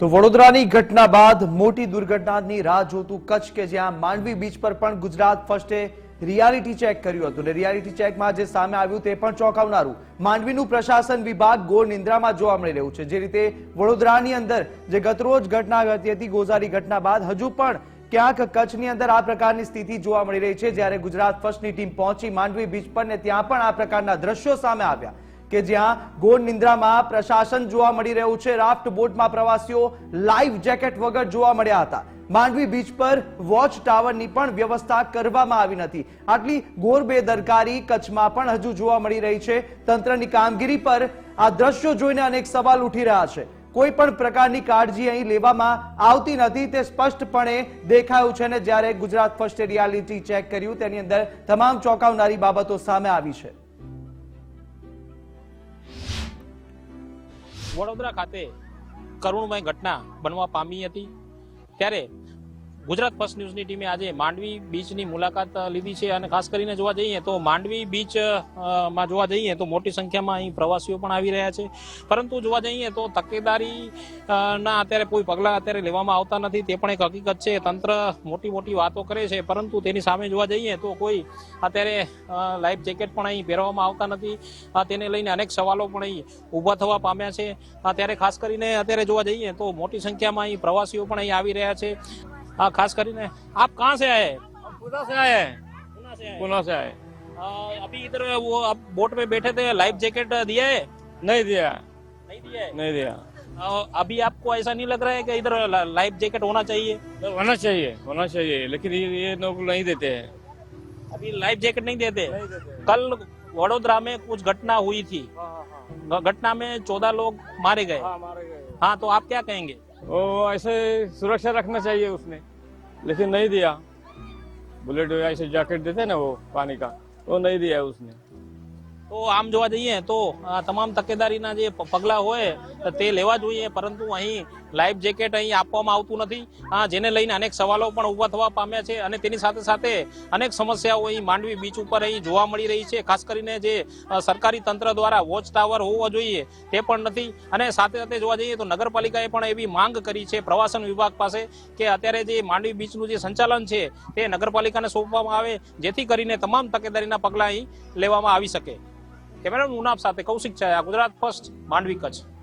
તો વડોદરાની ઘટના બાદ મોટી દુર્ઘટનાની રાહ જોતું કચ્છ કે જ્યાં માંડવી બીચ પર પણ ગુજરાત ફર્સ્ટે રિયાલિટી ચેક કર્યું હતું. અને રિયાલિટી ચેકમાં જે સામે આવ્યું તે પણ ચોંકાવનારું. માંડવીનું પ્રશાસન વિભાગ ગોળ નિંદ્રામાં જોવા મળી રહ્યું છે. જે રીતે વડોદરાની અંદર જે ગતરોજ ઘટના ઘટી હતી, ગોઝારી ઘટના બાદ હજુ પણ ક્યાંક કચ્છની અંદર આ પ્રકારની સ્થિતિ જોવા મળી રહી છે. જ્યારે ગુજરાત ફર્સ્ટની ટીમ પહોંચી માંડવી બીચ પર ને ત્યાં પણ આ પ્રકારના દ્રશ્યો સામે આવ્યા. કે જ્યાં ગોળ નિંદ્રામાં પ્રશાસન જોવા મળી રહ્યું છે. રાફ્ટ બોટમાં પ્રવાસીઓ લાઈવ જેકેટ વગર જોવા મળ્યા હતા. માંડવી બીચ પર વોચ ટાવરની પણ વ્યવસ્થા કરવામાં આવી નથી. આટલી ગોર બેદરકારી કચ્છમાં પણ હજુ જોવા મળી રહી છે. તંત્રની કામગીરી પર આ દ્રશ્યો જોઈને અનેક સવાલ ઉઠી રહ્યા છે. કોઈ પણ પ્રકારની કાળજી અહીં લેવામાં આવતી નથી. તે સ્પષ્ટપણે દેખાયું છે ને જ્યારે ગુજરાત ફર્સ્ટ રિયાલિટી ચેક કર્યું, તેની અંદર તમામ ચોંકાવનારી બાબતો સામે આવી છે. વડોદરા ખાતે કરુણમય ઘટના બનવા પામી હતી. ત્યારે ગુજરાત ફર્સ્ટ ન્યૂઝની ટીમે આજે માંડવી બીચની મુલાકાત લીધી છે અને ખાસ કરીને જોવા જઈએ તો માંડવી બીચમાં જોવા જઈએ તો મોટી સંખ્યામાં અહીં પ્રવાસીઓ પણ આવી રહ્યા છે. પરંતુ જોવા જઈએ તો તકેદારી ના અત્યારે કોઈ પગલાં અત્યારે લેવામાં આવતા નથી. તે પણ એક હકીકત છે. તંત્ર મોટી મોટી વાતો કરે છે. પરંતુ તેની સામે જોવા જઈએ તો કોઈ અત્યારે લાઈફ જેકેટ પણ અહીં પહેરવામાં આવતા નથી. તેને લઈને અનેક સવાલો પણ અહીં ઊભા થવા પામ્યા છે. ત્યારે ખાસ કરીને અત્યારે જોવા જઈએ તો મોટી સંખ્યામાં અહીં પ્રવાસીઓ પણ અહીં આવી રહ્યા છે. અ, ખાસ કરીને આપ કહાં से आए हम पूना से आए हैं पूना से आए पूना से आए अ, अभी इधर वो आप बोट में बैठे थे लाइफ जैकेट दिया है नहीं दिया नहीं दिया है नहीं दिया अ, अभी आपको ऐसा नहीं लग रहा है कि इधर लाइफ जैकेट होना चाहिए तो होना चाहिए होना चाहिए लेकिन ये, ये लोग नहीं देते हैं अभी लाइफ जैकेट नहीं देते नहीं देते कल वडोदरा में कुछ घटना हुई थी घ- घटना में चौदह लोग मारे गए हाँ मारे गए हाँ तो आप क्या कहेंगे वो ऐसे सुरक्षा रखना चाहिए उसने लेकिन नहीं दिया बुलेट ऐसे जैकेट देते हैं ना वो पानी का वो नहीं दिया उसने તો આમ જોવા જઈએ તો તમામ તકેદારીના જે પગલાં હોય, તે લેવા જોઈએ, પરંતુ અહીં લાઈફ જેકેટ અહીં આપવામાં આવતું નથી. આ જેને લઈને અનેક સવાલો પણ ઊભા થવા પામ્યા છે અને તેની સાથે સાથે અનેક સમસ્યાઓ અહીં માંડવી બીચ ઉપર અહીં જોવા મળી રહી છે, ખાસ કરીને જે સરકારી તંત્ર દ્વારા વોચ ટાવર હોવો જોઈએ, તે પણ નથી. અને સાથે સાથે જોવા જઈએ તો નગરપાલિકાએ પણ એવી માંગ કરી છે પ્રવાસન વિભાગ પાસે કે અત્યારે જે માંડવી બીચનું જે સંચાલન છે, તે નગરપાલિકાને સોંપવામાં આવે, જેથી કરીને તમામ તકેદારીના પગલાં અહીં લેવામાં આવી શકે. કેમેરા મુનાફ સાથે કૌશિક છાયા ગુજરાત ફર્સ્ટ માંડવી કચ્છ.